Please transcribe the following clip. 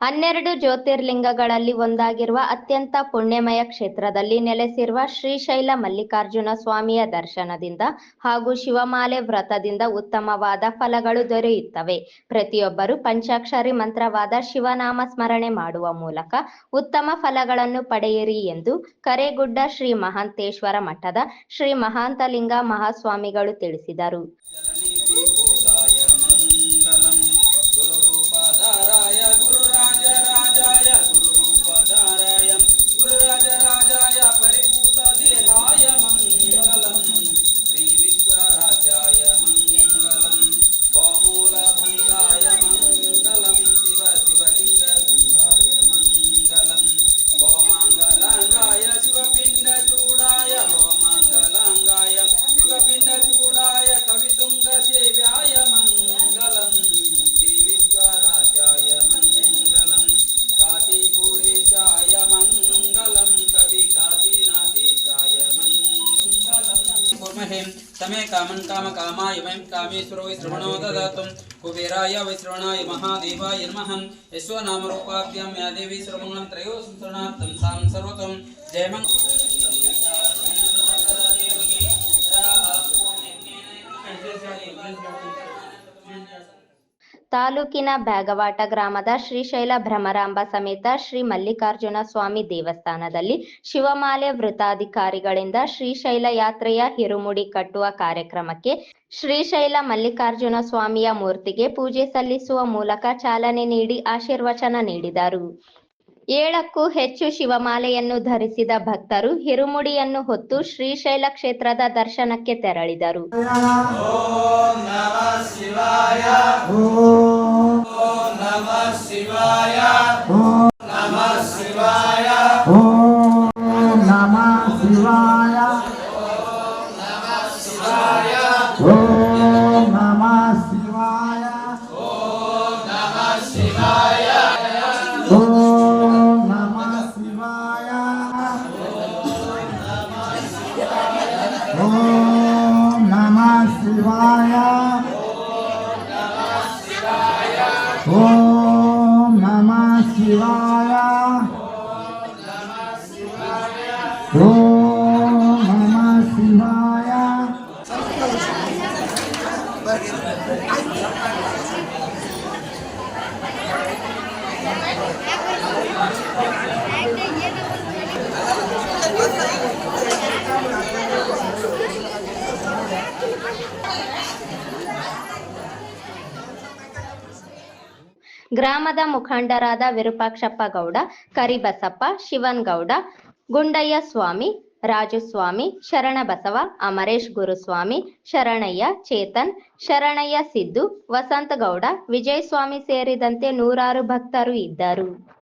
ಹನ್ನೆರಡು ಜ್ಯೋತಿರ್ಲಿಂಗಗಳಲ್ಲಿ ಒಂದಾಗಿರುವ ಅತ್ಯಂತ ಪುಣ್ಯಮಯ ಕ್ಷೇತ್ರದಲ್ಲಿ ನೆಲೆಸಿರುವ ಶ್ರೀಶೈಲ ಮಲ್ಲಿಕಾರ್ಜುನ ಸ್ವಾಮಿಯ ದರ್ಶನದಿಂದ ಹಾಗೂ ಶಿವಮಾಲೆ ವ್ರತದಿಂದ ಉತ್ತಮವಾದ ಫಲಗಳು ದೊರೆಯುತ್ತವೆ. ಪ್ರತಿಯೊಬ್ಬರು ಪಂಚಾಕ್ಷರಿ ಮಂತ್ರವಾದ ಶಿವನಾಮ ಸ್ಮರಣೆ ಮಾಡುವ ಮೂಲಕ ಉತ್ತಮ ಫಲಗಳನ್ನು ಪಡೆಯಿರಿ ಎಂದು ಕರೇಗುಡ್ಡ ಶ್ರೀ ಮಹಾಂತೇಶ್ವರ ಮಠದ ಶ್ರೀ ಮಹಾಂತಲಿಂಗ ಮಹಾಸ್ವಾಮಿಗಳು ತಿಳಿಸಿದರು. कुर्महे तमे कामं कामकामाय वयं कामेश्वरो वै श्रवणो ददातुं। कुबेराय वै श्रवणाय महादेवाय नमः। यस्वनामरूपाभ्यां या देवी सर्वमङ्गलं त्रयो संसरणार्थं सां सर्वतं। जयमङ्ग ತಾಲೂಕಿನ ಬ್ಯಾಗವಾಟ ಗ್ರಾಮದ ಶ್ರೀಶೈಲ ಭ್ರಮರಾಂಬ ಸಮೇತ ಶ್ರೀ ಮಲ್ಲಿಕಾರ್ಜುನ ಸ್ವಾಮಿ ದೇವಸ್ಥಾನದಲ್ಲಿ ಶಿವಮಾಲೆ ವೃತ್ತಾಧಿಕಾರಿಗಳಿಂದ ಶ್ರೀಶೈಲ ಯಾತ್ರೆಯ ಹಿರುಮುಡಿ ಕಟ್ಟುವ ಕಾರ್ಯಕ್ರಮಕ್ಕೆ ಶ್ರೀಶೈಲ ಮಲ್ಲಿಕಾರ್ಜುನ ಸ್ವಾಮಿಯ ಮೂರ್ತಿಗೆ ಪೂಜೆ ಸಲ್ಲಿಸುವ ಮೂಲಕ ಚಾಲನೆ ನೀಡಿ ಆಶೀರ್ವಚನ ನೀಡಿದರು. ಏಳಕ್ಕೂ ಹೆಚ್ಚು ಶಿವಮಾಲೆಯನ್ನು ಧರಿಸಿದ ಭಕ್ತರು ಹಿರುಮುಡಿಯನ್ನು ಹೊತ್ತು ಶ್ರೀಶೈಲ ಕ್ಷೇತ್ರದ ದರ್ಶನಕ್ಕೆ ತೆರಳಿದರು. Oh. Shivaya. Om Namah Shivaya. Thank you. ಗ್ರಾಮದ ಮುಖಂಡರಾದ ವಿರೂಪಾಕ್ಷಪ್ಪ ಗೌಡ, ಕರಿಬಸಪ್ಪ ಶಿವನ್ ಗೌಡ ಗುಂಡಯ್ಯ ಸ್ವಾಮಿ ರಾಜುಸ್ವಾಮಿ, ಶರಣಬಸವ, ಅಮರೇಶ್ ಗುರುಸ್ವಾಮಿ, ಶರಣಯ್ಯ ಚೇತನ್, ಶರಣಯ್ಯ ಸಿದ್ದು, ವಸಂತಗೌಡ, ವಿಜಯಸ್ವಾಮಿ ಸೇರಿದಂತೆ ನೂರಾರು ಭಕ್ತರು ಇದ್ದರು.